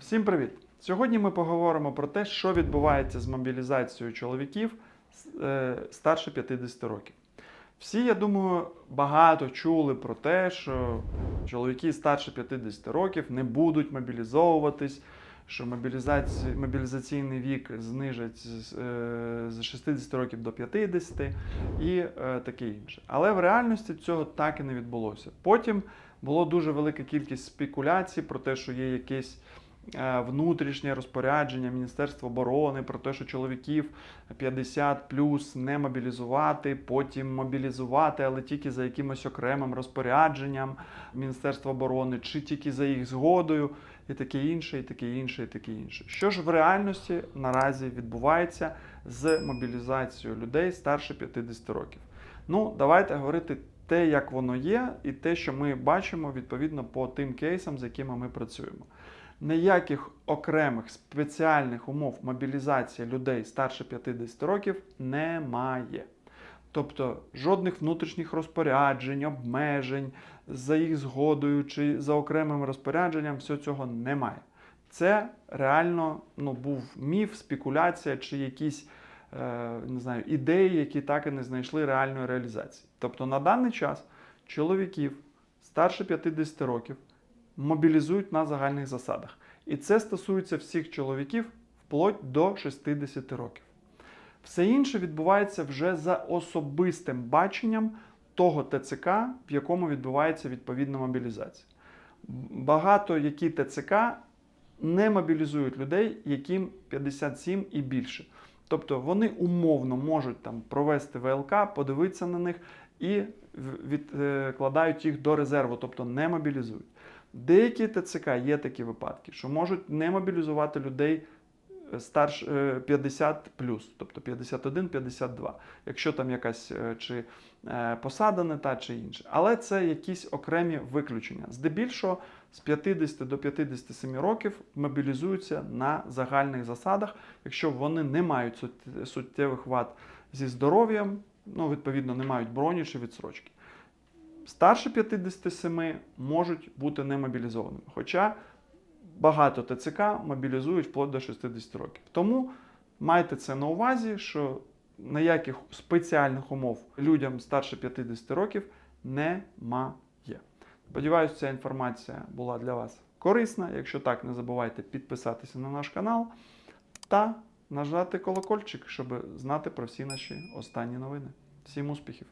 Всім привіт! Сьогодні ми поговоримо про те, що відбувається з мобілізацією чоловіків е, старше 50 років. Всі, я думаю, багато чули про те, що чоловіки старше 50 років не будуть мобілізовуватись, що мобілізація, мобілізаційний вік знижать з, е, 60 років до 50 і е, таке інше. Але в реальності цього так і не відбулося. Потім було дуже велика кількість спекуляцій про те, що є якесь е, внутрішнє розпорядження Міністерства оборони про те, що чоловіків 50 плюс не мобілізувати, потім мобілізувати, але тільки за якимось окремим розпорядженням Міністерства оборони, чи тільки за їх згодою, і таке інше, і таке інше, і таке інше. Що ж в реальності наразі відбувається з мобілізацією людей старше 50 років? Ну, давайте говорити те, як воно є, і те, що ми бачимо відповідно по тим кейсам, з якими ми працюємо. Ніяких окремих спеціальних умов мобілізації людей старше 50 років немає. Тобто жодних внутрішніх розпоряджень, обмежень за їх згодою чи за окремим розпорядженням, всього цього немає. Це реально ну, був міф, спекуляція чи якісь е, не знаю, ідеї, які так і не знайшли реальної реалізації. Тобто на даний час чоловіків старше 50 років мобілізують на загальних засадах. І це стосується всіх чоловіків вплоть до 60 років. Все інше відбувається вже за особистим баченням того ТЦК, в якому відбувається відповідна мобілізація. Багато які ТЦК не мобілізують людей, яким 57 і більше. Тобто вони умовно можуть там провести ВЛК, подивитися на них і відкладають їх до резерву, тобто не мобілізують. Деякі ТЦК є такі випадки, що можуть не мобілізувати людей старш 50 тобто 51-52, якщо там якась е, чи е, посада не та чи інша. Але це якісь окремі виключення. Здебільшого з 50 до 57 років мобілізуються на загальних засадах, якщо вони не мають суттєвих вад зі здоров'ям, ну відповідно не мають броні чи відсрочки. Старше 57 можуть бути не мобілізованими. Хоча багато ТЦК мобілізують вплоть до 60 років. Тому майте це на увазі, що ніяких спеціальних умов людям старше 50 років немає. Сподіваюся, ця інформація була для вас корисна. Якщо так, не забувайте підписатися на наш канал та нажати колокольчик, щоб знати про всі наші останні новини. Всім успіхів!